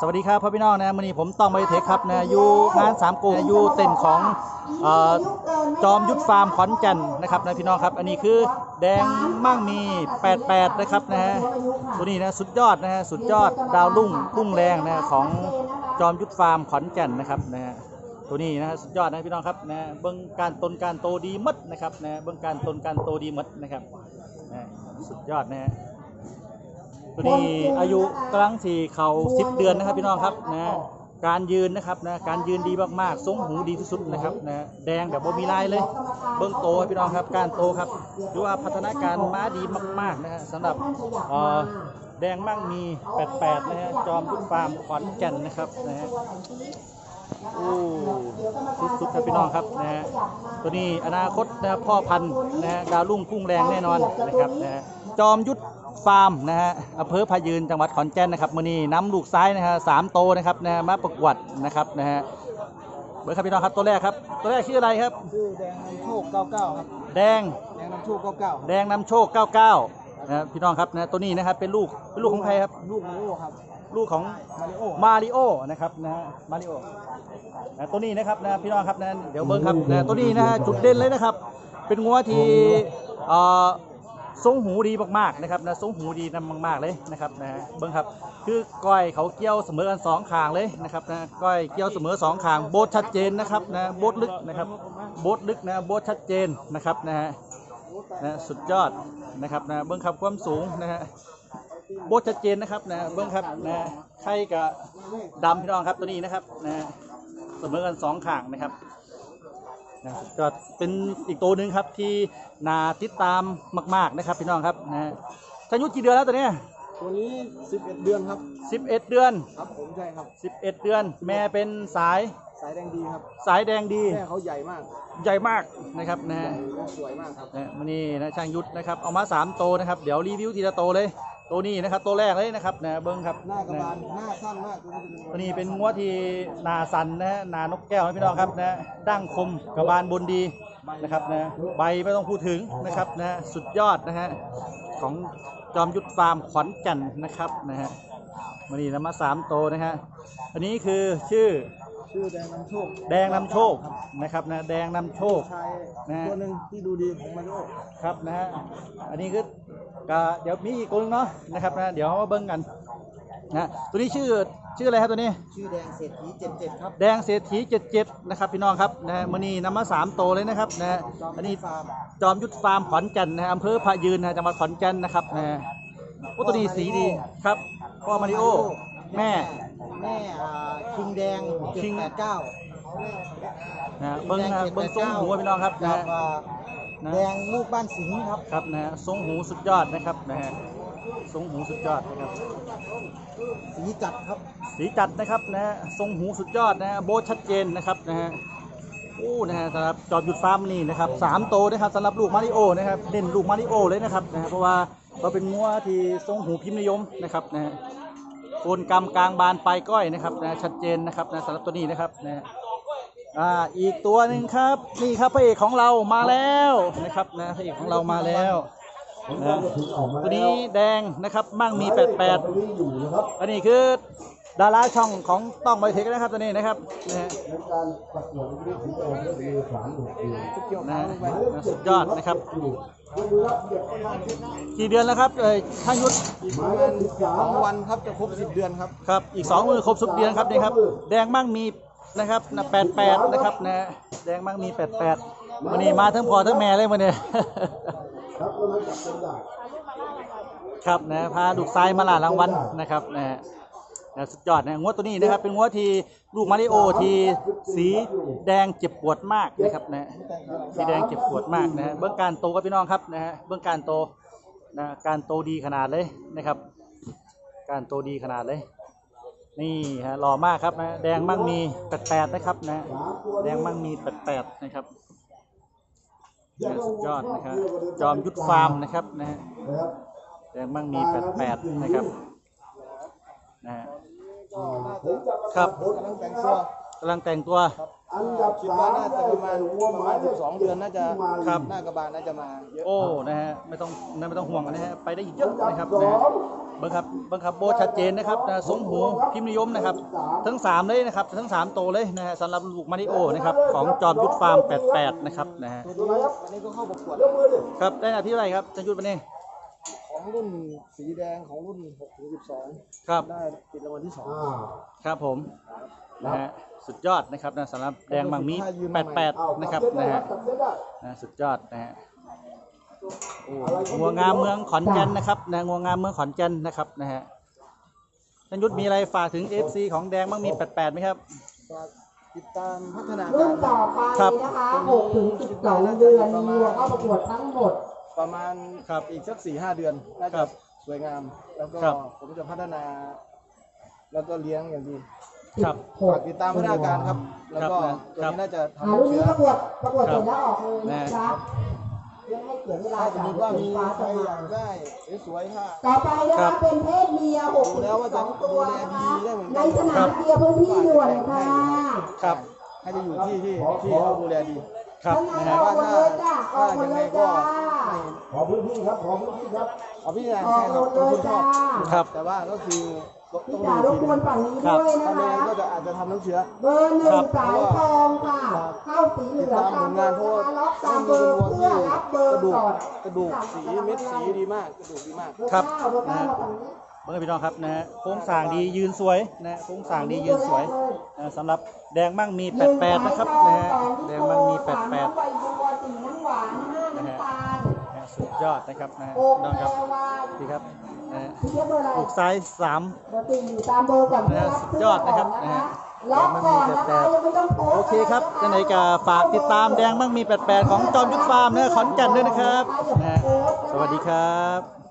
สวัสดีครับพ่อพี่น้องนะวันนี้ผมต้องไปเทคครับนะอยู่งานสามโกนะอยู่เต็นของออจอมยุทธฟาร์มขอนแก่นนะครับนะพี่น้องครับ อันนี้คือแดงมั่งมี 88 นะครับนะฮะตัวนี้นะสุดยอดนะฮะสุดยอดดาวรุ่งพุ่งแรงนะของจอมยุทธฟาร์มขอนแก่นนะครับนะฮะตัวนี้นะฮะสุดยอดนะพี่น้องครับนะเบิ้องการตนการโตดีมัดนะครับนะเบิ้องการตนการโตดีมัดนะครับนะสุดยอดนะฮะ ตัวนี้อายุกำลังสี่เขาสิบเดือนนะครับพี่น้องครับนะการยืนนะครับนะการยืนดีมากๆทรงหูดีที่สุดนะครับนะแดงแบบบ่มีลายเลย เบื้องโตครับพี่น้องครับการโตครับหรือว่าพัฒนาการม้าดีมากๆนะฮะสำหรับอ่อแดงมั่งมี 88 นะฮะจอมพุทธฟาร์มขอนแก่นนะครับนะฮะโอ้สุดๆครับพี่น้องครับนะฮะตัวนี้อนาคตนะพ่อพันธุ์นะฮะดาวรุ่งพุ่งแรงแน่นอนนะครับนะฮะจอมยุทธ ฟาร์มนะฮะอำเภอพายืนจังหวัดขอนแก่นนะครับมื่อนี้น้ำลูกซ้ายนะฮะสามโตนะครับนะฮะมาประกวดนะครับนะฮะเบอร์ครับพี่น้องครับตัวแรกครับ ตัวแรกชื่ออะไรครับ ชื่อแดงนำโชค 99 ครับ แดงแดงนำโชค 99 แดงนำโชค 99นะครับพี่น้องครับนะตัวนี้นะครับเป็นลูกเป็นลูกของใครครับ ลูกมาริโอครับ ลูกของมาริโอมาริโอนะครับนะฮะมาริโอนะตัวนี้นะครับนะพี่น้องครับนะเดี๋ยวเบิ้งครับนะตัวนี้นะฮะจุดเด่นเลยนะครับ เป็นงัวที่เอ่อ ทรงหูดีมากๆนะครับนะทรงหูดีนำมาก ๆเลยนะครับนะเบิ้งครับคือก้อยเขาเกี่ยวเสมอกันสองข้างเลยนะครับนะก้อยเกี่ยวเสมอสองข้างโบทชัดเจนนะครับนะโบทลึกนะครับโบทลึกนะโบทชัดเจนนะครับนะฮะนะสุดยอดนะครับนะเบิ้งครับความสูงนะฮะโบทชัดเจนนะครับนะเบิ้งครับนะไข่กับดำพี่น้องครับตัวนี้นะครับนะเสมอกันสองข้างนะครับ นะก็เป็นอีกตัวหนึ่งครับที่นาติดตามมาก ๆนะครับพี่น้องครับนะอายุกี่เดือนแล้วตัวเนี้ยตัวนี้ 11 เดือนครับสิบเอ็ดเดือน ครับผมใช่ครับสิบเอ็ดเดือน แม่เป็นสาย สายแดงดีครับ สายแดงดี แม่เขาใหญ่มาก ใหญ่มากนะครับนะใหฮะญ่และสวยมากครับนะมันนี่นะช่างยุทธนะครับ เอามาสามโตวนะครับ เดี๋ยวรีวิวทีละโตวเลย ตัวนี้นะครับตัวแรกเลยนะครับนะเบิ้งครับหน้ากระนะบาลหน้าสั้นมากตัวนี้ตัวนี้เป็นงัวที่นาสันนะฮะนานกแก้วนะพี่น้องครับนะดั้งคมกระบาลบนดีนะครับนะใบไม่ต้องพูดถึงนะครับนะสุดยอดนะฮะของจอมยุทธฟาร์มขอนแก่นนะครับนะฮะวันนี้นำมาสามโตวนะฮะอันนี้คือชื่อ ชื่อแดงนำโชคแดงนำโชคนะครับนะแดงนำโชค ชายนะฮะตัวหนึ่งที่ดูดีของมาริโอครับนะฮะอันนี้คือก็เดี๋ยวมีอีกตัวหนึงเนาะนะครับนะเดี๋ยวมาเบิ้งกันนะตัวนี้ชื่อชื่ออะไรครับตัวนี้ ชื่อแดงเศรษฐี77ครับแดงเศรษฐี77นะครับพี่น้องครับนะฮะมือนี้นำมาสามโตวเลยนะครับนะฮะอันนี้ฟาร์มจอมยุทธฟาร์มขอนแก่นนะฮะอำเภอพะยืนนะฮะจังหวัดขอนแก่นนะครับนะฮะโอ้ตัวนี้สีดีครับพ่อมาริโอแม่ แม่อ่าคิงแดงคิง789นะฮะเบิ้งนะเบิ้งทรงหูพี่น้องครับนะกัฮะบอ่านะ แดงลูกบ้านสิงห์ครับ ครับนะฮะทรงหูสุดยอดนะครับนะฮะทรงหูสุดยอดนะครับ สีจัดครับสีจัดนะครับนะฮะทรงหูสุดยอดนะฮะโบทชัดเจนนะครับนะฮะโอ้นะฮะสำหรับจอมหยุดฟาร์มนี่นะครับสามโตวนะครับสำหรับลูกมาริโอนะครับเด่นลูกมาริโอเลยนะครับนะฮะเพราะว่าเราเป็นงัวที่ทรงหูพิมพ์นิยมนะครับนะฮะ โคนกำกลางบานปลายก้อยนะครับนะชัดเจนนะครับนะสำหรับตัวนี้นะครับนะฮะอ่าอีกตัวหนึ่งครับนี่ครับพระเอกของเรามาแล้วนะครับนะพระเอกของเรามาแล้วนะตัวนี้แดงนะครับมั่งมี88อันนี้คือดาราช่องของต้องไบเทคนะครับตัวนี้นะครับนะฮะนการประกวดวิธีโอก็มีสามหกปีนะฮะนะสุดยอดนะครับ กกี่เดือนแล้วครับเอ่ยท่านยุทธหมายเลขสิบสาสมองวันครับจะครบ10เดือนครับครับ อีกสองมือครบสุดเดือนครับนี่ครับ แดงมั่งมีนะครับนะแปดแปดนะครับนะแดงมั่งมีแปดแปดวันนี้มาทั้งพ่อทั้งแม่เลยวันนี้ครับก็เลยจับเป็นได้ครับนะพาลูกซ้ายมาล่ารางวัลนะครับนะฮะ นะสุดยอดนะงวดตัวนี้นะครับ เป็นงวดที่ลูกมาริโอที่สีแดงเจ็บปวดมากนะครับนะสีแดงเจ็บปวดมากนะฮะเบื้องการโตครับพี่น้องครับนะฮะเบื้องการโตนะการโตดีขนาดเลยนะครับ การโตดีขนาดเลย นี่ฮะหล่อมากครับนะแดงมั่งมีแปดแปดนะครับนะแดงมั่งมีแปดแปดนะครับนะสุดยอดนะครับจอมยุทธฟาร์มนะครับนะฮะนะครับแดงมั่งมี88นะครับนะฮะอ่าผมจะมา ครับผลกำลังแต่งตัวกำลังแต่งตัวอันดับคิดสาว่ามน่าจะประมาณวัวประหมาณย12 เดือนน่าจะครับ หน้ากระบาลน่าจะมาเยอะโอ้ นะฮะ ไม่ต้องนั่นไม่ต้องห่วงนะฮะ ไปได้อีกเยอะอันดับนะครับสอนะฮะงบังคับบังคับ โบชัดเจนนะครับนะสมหูพิมพ์นิยมนะครับ ทั้ง 3 เลยนะครับ ทั้ง 3 โตวเลยนะฮะสำหรับลูกมาริโอนะครับ ของจอมยุทธฟาร์ม 88 นะครับ นะฮะตัวนี้วันนี้ก็เข้าประกวดยกมือดิครับ ได้หน้าที่อะไรครับจันยุทธวันนี้ ของรุ่นสีแดงของรุ่น6ถึง12ครับ ได้ติดรางวัลที่2อ่าครับผมนะฮะสุดยอดนะครับนะสำหรับแดงมังมี88นะครับนะฮะจับเส้นได้นะสุดยอดนะฮะโอ้งัวงามเมืองขอนแก่นนะครับนะงัวงามเมืองขอนแก่นนะครับนะฮะจันยุทธมีอะไรฝากถึง FC ของแดงบ้างมี88ไหมครับ ฝากติดตามพัฒนารุ่กานร ต่อไปครับนะคะ6ถึง12เดือนมีวัวเข้าประกวดทั้งหมด ประมาณครับอีกสัก4 5เดือนน่าครัจะบสวยงาม แล้วก็ครับ ผมจะพัฒนา แล้วก็เลี้ยงอย่างดีครับ ฝากติดตามพัฒนาการครับ แล้วก็ครับตัวครับ นี้น่าจะอ่าทำรุ่นเชื้นี้อประกวดประกวดเสร็จแล้วออกเลยนะนะจ๊ะเพื่อให้เสียเวลาถ้าสมจากมติว่ามีฟ้าใครจะอยามากได้สวยๆถ้า ต่อไปนะครัคะบ เป็นเพศเมีย6ถึง12ตัวนะคะ ในสนามเกียร์พื้นที่ด่วนค่ะ ครับ ให้ไปอยู่ที่ที่ที่เขาดูแลดี ครับข้างในนะอฮะอกหมดเลยจ้ะออกหมดเลยจ้า ขอพื้นที่ครับ ขอพื้นที่ครับ เอาพี่นายออกให้หมครับดเลเป็นคนชยจ้าอบครับ แต่ว่าก็คือต้องพี่ดูจ๋ารบทีกวนฝั่งนี้ด้วยนะถ้าไม่คะงั้นก็จะอาจจะทำน้ำเชื้อ เบอร์หนึ่งสายทองค่ะ เข้าสีเหลืองตามเบอร์นะคะล็อกตามเบอร์เพื่อรับเบอร์กระดูกก่อนกระดูกสีเม็ดสีดีมาก กระดูกดีมากครับเบอร์เก้าเบอร์เก้ามาฝั่งนี้ เมื่อพี่น้องครับนะฮะโค้งสร้างดียืนสวยนะฮะโค้งสร้างดียืนสวยนะสำหรับแดงมั่งมี 88 นะครับนะฮะแดงมั่งมีสามน้ำ88ใบบัวสีน้ำหวานห้าน้ำตาลนะฮะสุดยอดนะครับนะฮะโอพี่น้องแปครับลว่าดีครับนะฮะพี่เรียกเบอร์อะไรอกซ้ายสามเบอร์สี่อยู่ตามเบอร์ก่อนเพื่อรับสุดยอดนะครับเสื้นะฮะล็อกก่อนนะคะยังไม่ต้องโพสต์โอเคครับจังไหนก็ฝากติดตามแดงมั่งมี 88 ของจอมยุทธฟาร์มนะขอนแก่นด้วยนะครับนะฮะสวัสดีครับ